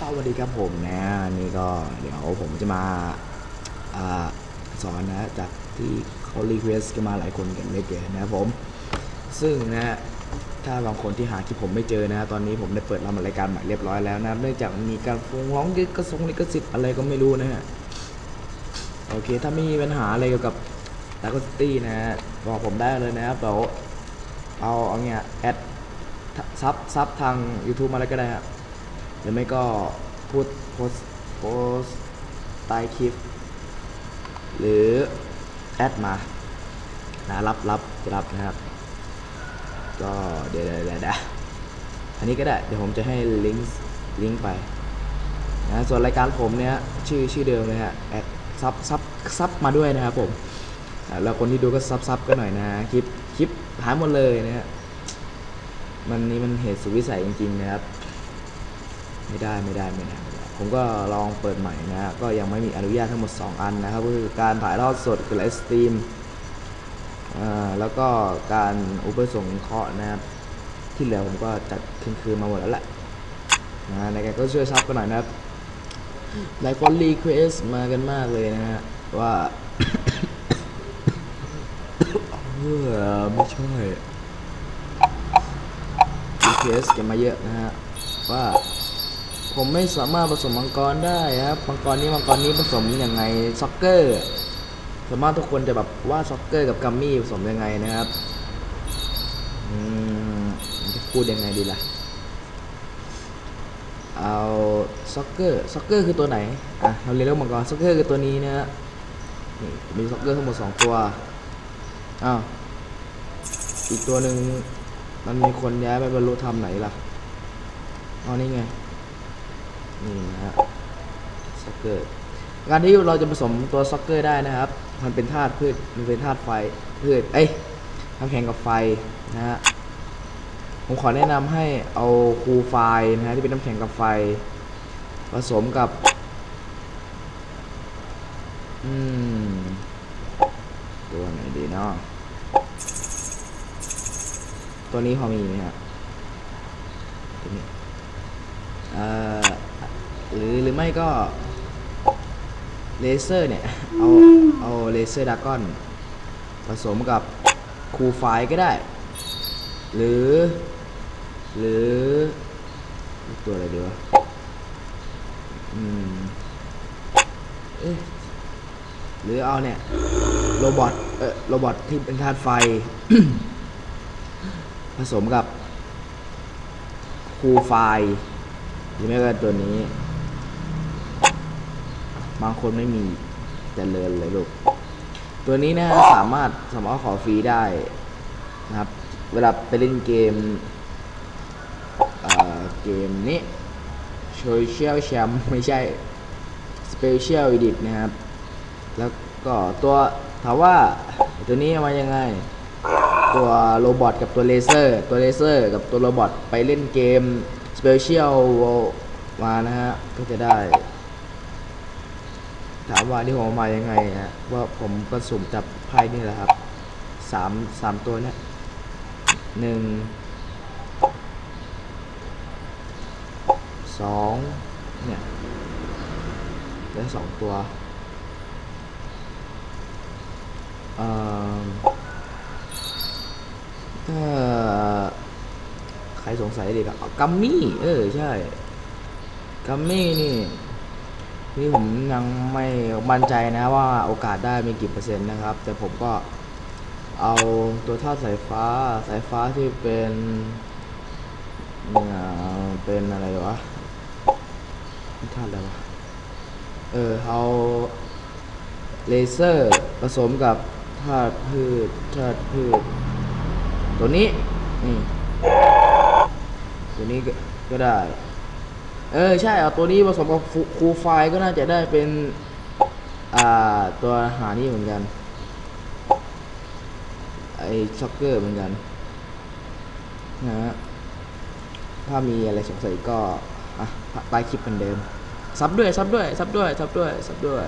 สวัสดีครับผมนะนี่ก็เดี๋ยวผมจะมาอาสอนนะจากที่เขารีเควสกันมาหลายคนกันไม่เกินนะครับผม ซึ่งนะถ้าบางคนที่หาคลิปผมไม่เจอนะตอนนี้ผมได้เปิดรำรายการใหม่เรียบร้อยแล้วนะเนื่องจากมีการฟ้องร้องยึดกระทรวงลิขสิทธิ์อะไรก็ไม่รู้นะฮะโอเคถ้าไม่มีปัญหาอะไรเกี่ยวกับดาร์กสตี้นะบอกผมได้เลยนะครับเดี๋ยวเอาเอาเงี้ยแอดซับซับทาง YouTube มาแล้วก็ได้ครับ รือไม่ก็พูดโพสโพสใต้คลิป หรือแอดมานะรับรับรับนะครับ ก็เดี๋ยวเดี๋ยวเดี๋ยวอันนี้ก็ได้ เดี๋ยวผมจะให้ลิงก์ลิงก์ไปนะส่วนรายการผมเนี่ยชื่อชื่อเดิมเลยฮะแอดซับซับซับมาด้วยนะครับผมอะแล้วคนที่ดูก็ซับซับกันหน่อยนะคลิปคลิปหายหมดเลยนะฮะมันนี่มันเหตุสุดวิสัยจริงๆนะครับ ไม่ได้ไม่ได้ไม่ได้ไได้ ผมก็ลองเปิดใหม่นะ ก็ยังไม่มีอนุญาตทั้งหมด 2 อันนะครับก็คือการถ่ายทอดสดคือไลฟ์สตรีมแล้วก็การอุปสงเคราะห์นะครับ ที่เหลือผมก็จัดคืนๆมาหมดแล้วแหละนะในการก็ช่วยซับกันหน่อยนะครับหลายคนรีเควสมากันมากเลยนะฮะว่าเออไม่ช่วยรีเควสกันมาเยอะนะฮะว่า ผมไม่สามารถผสมมังกรได้ครับมังกรนี้มังกรนี้ผสมยังไงซ็อกเกอร์สามารถทุกคนจะแบบว่าซ็อกเกอร์กับกัมมี่ผสมยังไงนะครับอืมจะพูดยังไงดีล่ะเอาซ็อกเกอร์ซ็อกเกอร์คือตัวไหนอะเราเรียนเรื่องมังกรซ็อกเกอร์คือตัวนี้นะฮะนี่มีซ็อกเกอร์ทั้งหมดสองตัวอ้าวอีกตัวหนึ่งมันมีคนย้ายไปบรรลุธรรมไหนล่ะอ๋อนี่ไง นี่นะฮะซ็อกเกอร์การที่เราจะผสมตัวซ็อกเกอร์ได้นะครับ มันเป็นธาตุพืชมันเป็นธาตุไฟพืชเอ้ยน้ำแข็งกับไฟนะฮะผมขอแนะนำให้เอาคูไฟนะฮะที่เป็นน้ำแข็งกับไฟ ผสมกับ อืมตัวไหนดีเนาะตัวนี้พอมีไหมครับตัวนี้เอ่อ หรือหรือไม่ก็เลเซอร์เนี่ย เอาเอาเลเซอร์ดากอน ผสมกับคูไฟก็ได้ หรือ หรือตัวอะไรดีวะอืมเอหรือเอาเนี่ยโรบอทเออโรบอทที่เป็นธาตุไฟ ผสมกับคูไฟหรือไม่ก็ตัวนี้ บางคนไม่มีเจริญเลยลูก ตัวนี้นะสามารถสามารถขอฟรีได้นะครับ เวลาไปเล่นเกมเอ่อเกมนี้ Social Champ ไม่ใช่ Special Edit นะครับ แล้วก็ตัวถามว่าตัวนี้มายังไง ตัวโรบอทกับตัวเลเซอร์ ตัวเลเซอร์กับตัวโรบอทไปเล่นเกมสเปเชียลมานะฮะ ก็จะได้ ถามว่าที่ผมเอามายังไงฮะว่าผมก็สุ่มจับไพ่นี่แหละครับสามสามตัวเนี้ยหนึ่งสองเนี่ยได้สองตัวเออถ้าใครสงสัยดีก็เอากัมมี่ เออ ใช่ กัมมี่นี่ นี่ผมยังไม่มั่นใจนะว่าโอกาสได้มีกี่เปอร์เซ็นต์นะครับ แต่ผมก็เอาตัวธาสายฟ้าสายฟ้าที่เป็นเนี่ยเป็นอะไรวะธาอะไรวะเออเอาเลเซอร์ผสมกับธาตุพืชธาตุพืช ตัวนี้นี่ตัวนี้ก็ได้ เออใช่เอาตัวนี้ผสมกับฟูคูไฟก็น่าจะได้เป็น อ่า ตัวหานี่เหมือนกัน ไอช็อกเกอร์เหมือนกันนะฮะถ้ามีอะไรสงสัยก็ อะใต้คลิปเหมือนเดิม ซับด้วย ซับด้วย ซับด้วย ซับด้วย ซับด้วย